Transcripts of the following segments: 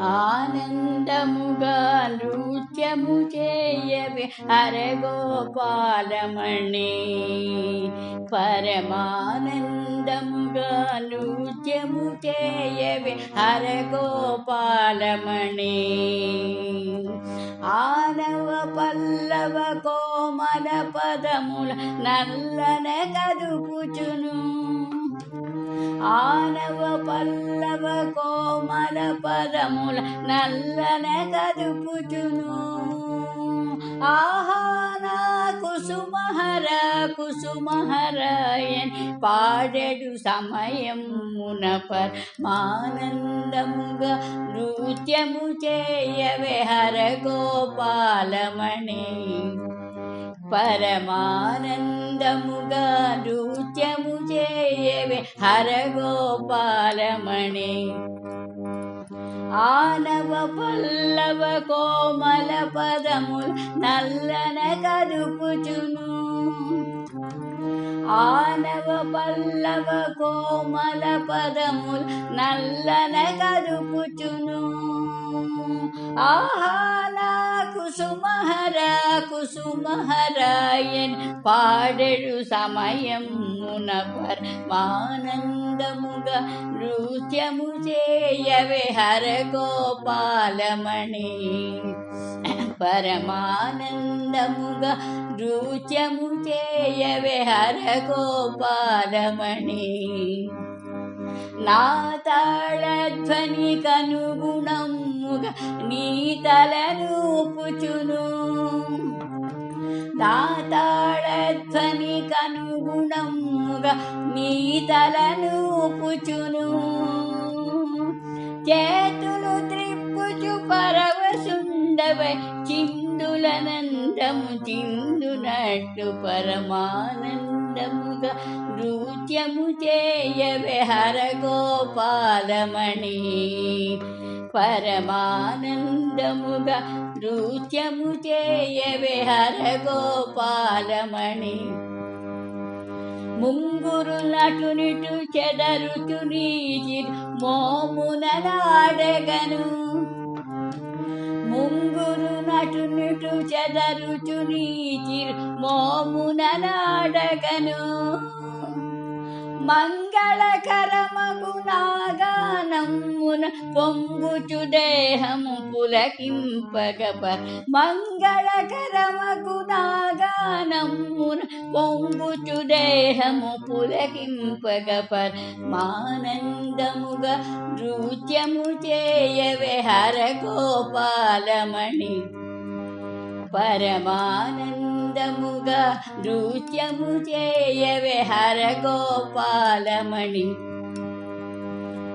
ఆనందముగా నృత్యము చేయవి. హరగోపాలమణి పరమానందముగా నృత్యము చేయవి. హరగోపాలమణి ఆనవ పల్లవ కోమల పదముల నల్లన కదుపుచును. ఆనవ పల్లవ కోమల పదముల నల్లన కదుపుచును ఆహాన కుసుమహర కుసుమహరయన్ పాడెడు సమయమున పరమానందముగా నృత్యము చేయవే హర గోపాలమణి పరమానందముగా నృత్యము చేయవే హరగోపాలమణి ఆనవ పల్లవ కోమల పదములు నల్లన కదుపుచును ఆనవ పల్లవ కోమల పదములు నల్లన కదుపుచును ఆహా కుసుమహరా కుసుమహరాయన్ పాడెడు సమయమున పరమానందముగా నృత్యము చేయవే హర గోపాలమణి. పరమానందముగా నృత్యము చేయవే హర గోపాలమణి. నా తాళధ్వని నీ తలనూపుచును నా తాళధ్వని నీ తలనూపుచును చేతులు త్రిప్పుచు పరవశుండవై చిందులనందము చిందునట్టు పరమానందముగా నృత్యము చేయవే హర గోపాలమణి పరమానందముగా నృత్యము చేయవే హర గోపాలమణి ముంగురు నటునిటు చెదరుచు నీచి మోమునలాడగను అటునుటు చెదరుచు నీచి మోమునలాడగను మంగళకరమగు నాగానమ్మున పొంగుచు దేహము పులకింపగప. మంగళకరమగు నాగానమ్మున పొంగుచు దేహము పులకింపగప. మానందముగా నృత్యము చేయవే హర గోపాలమణి. परमानन्दमुगा नृत्यमु चेयवे हरगोपालमणि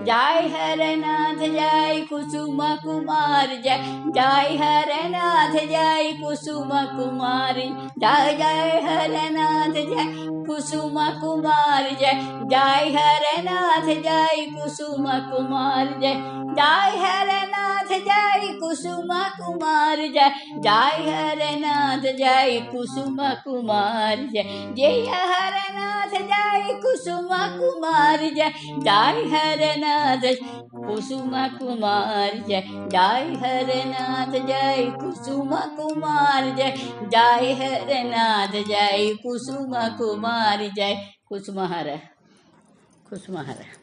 जय हरनाथ, जय कुसुम कुमार, जय जय हरनाथ, जय कुसुम कुमारी, जय जय हरनाथ, जय कुसुम कुमार, जय जय हरनाथ, जय कुसुम कुमार, जय जय हरनाथ जय कुसुम कुमार जय। जय हरनाथ जय कुसुम कुमार जय। जय हर नाथ जय कुसुम कुमार जय। जय हरनाथ कुसुम कुमार जय। जय हरनाथ जय कुसुम कुमार जय। जय हरनाथ जय कुसुम कुमार जय। कुसुमहर कुसुमहर